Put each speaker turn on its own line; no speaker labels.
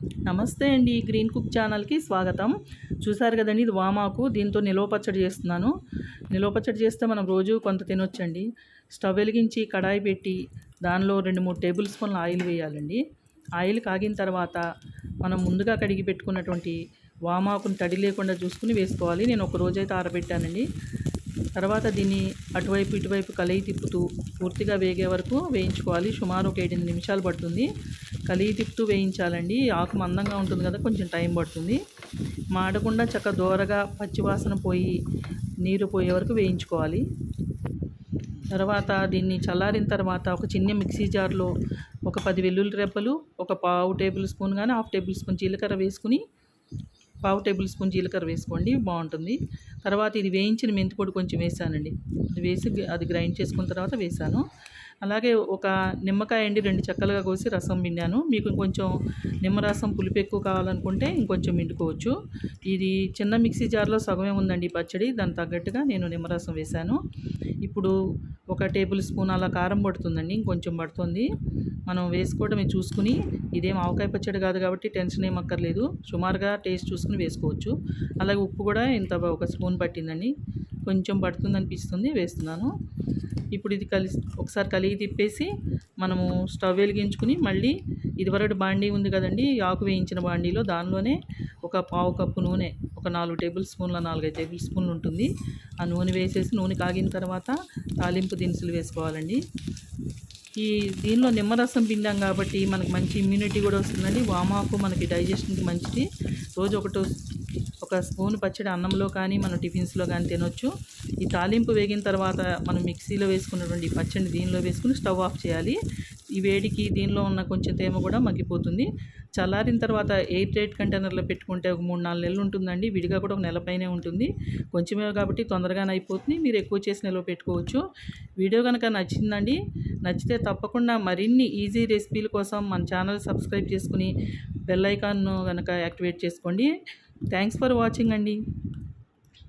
నమస్తే అండి green cook ఛానల్కి స్వాగతం. చూసారు కదండి ఇది వామాకు. దీంతో నిలవ పచ్చడి చేస్తున్నాను. నిలవ పచ్చడి చేస్తే మనం రోజు కొంత తినొచ్చండి. స్టవ్ వెలిగించి కడాయి పెట్టి దానిలో రెండు మూడు టేబుల్ స్పూన్ల ఆయిల్ వేయాలండి. ఆయిల్ కాగిన తర్వాత మనం ముందుగా కడిగి పెట్టుకున్నటువంటి వామాకుని తడి లేకుండా చూసుకుని వేసుకోవాలి. నేను ఒక రోజైతే ఆరబెట్టానండి. తర్వాత దీన్ని అటువైపు ఇటువైపు కలిగి తిప్పుతూ పూర్తిగా వేగే వరకు వేయించుకోవాలి. సుమారు ఒక ఏడెనిమిది నిమిషాలు పడుతుంది. కలిగి తిప్పుతూ వేయించాలండి. ఆకు మందంగా ఉంటుంది కదా కొంచెం టైం పడుతుంది. మాడకుండా చక్క దోరగా పచ్చివాసన పోయి నీరు పోయే వరకు వేయించుకోవాలి. తర్వాత దీన్ని చల్లారిన తర్వాత ఒక చిన్న మిక్సీ జార్లో ఒక పది వెల్లుల్లి రెబ్బలు ఒక పావు టేబుల్ స్పూన్ కానీ హాఫ్ టేబుల్ స్పూన్ జీలకర్ర వేసుకుని పావు టేబుల్ స్పూన్ జీలకర్ర వేసుకోండి బాగుంటుంది. తర్వాత ఇది వేయించిన మెంతిపొడి కొంచెం వేసానండి. అది వేసి అది గ్రైండ్ చేసుకున్న తర్వాత వేసాను. అలాగే ఒక నిమ్మకాయ అండి రెండు చెక్కలుగా కోసి రసం పిండాను. మీకు కొంచెం నిమ్మరసం పులుపు ఎక్కువ కావాలనుకుంటే ఇంకొంచెం పిండుకోవచ్చు. ఇది చిన్న మిక్సీ జార్లో సగమే ఉందండి పచ్చడి. దానికి తగ్గట్టుగా నేను నిమ్మరసం వేశాను ఇప్పుడు ఒక టేబుల్ స్పూన్ అలా కారం పడుతుందండి ఇంకొంచెం పడుతుంది. మనం వేసుకోవడమే చూసుకుని ఇదేం ఆవకాయ పచ్చడి కాదు కాబట్టి టెన్షన్ ఏం అక్కర్లేదు. సుమారుగా టేస్ట్ చూసుకుని వేసుకోవచ్చు. అలాగే ఉప్పు కూడా ఇంత ఒక స్పూన్ పట్టిందండి. కొంచెం పడుతుంది అనిపిస్తుంది వేస్తున్నాను. ఇప్పుడు ఇది కలిసి ఒకసారి కలిగి తిప్పేసి మనము స్టవ్ వెలిగించుకుని మళ్ళీ ఇదివరకు బాండీ ఉంది కదండి ఆకు వేయించిన బాండీలో దానిలోనే ఒక పావు కప్పు నూనె ఒక నాలుగు టేబుల్ స్పూన్ల నాలుగైదు టేబుల్ స్పూన్లు ఉంటుంది. ఆ నూనె వేసేసి నూనె కాగిన తర్వాత తాలింపు దినుసులు వేసుకోవాలండి. ఈ దీనిలో నిమ్మరసం పిండాం కాబట్టి మనకి మంచి ఇమ్యూనిటీ కూడా వస్తుందండి. వామాకు మనకి డైజెషన్కి మంచిది. రోజు ఒకటి ఒక స్పూన్ పచ్చడి అన్నంలో కానీ మనం టిఫిన్స్లో కానీ తినొచ్చు. ఈ తాలింపు వేగిన తర్వాత మనం మిక్సీలో వేసుకున్నటువంటి పచ్చడి పచ్చడిని దీనిలో వేసుకుని స్టవ్ ఆఫ్ చేయాలి. ఈ వేడికి దీనిలో ఉన్న కొంచెం తేమ కూడా మగ్గిపోతుంది. చల్లారిన తర్వాత ఎయిర్ టైట్ కంటైనర్లో పెట్టుకుంటే ఒక మూడు నాలుగు నెలలు ఉంటుందండి. విడిగా కూడా ఒక నెల పైనే ఉంటుంది. కొంచెమే కాబట్టి తొందరగానే అయిపోతుంది. మీరు ఎక్కువ చేసి నిల్వ పెట్టుకోవచ్చు. వీడియో కనుక నచ్చిందండి నచ్చితే తప్పకుండా మరిన్ని ఈజీ రెసిపీల కోసం మన ఛానల్ సబ్స్క్రైబ్ చేసుకుని బెల్ ఐకాన్ను కనుక యాక్టివేట్ చేసుకోండి. థ్యాంక్స్ ఫర్ వాచింగ్ అండి.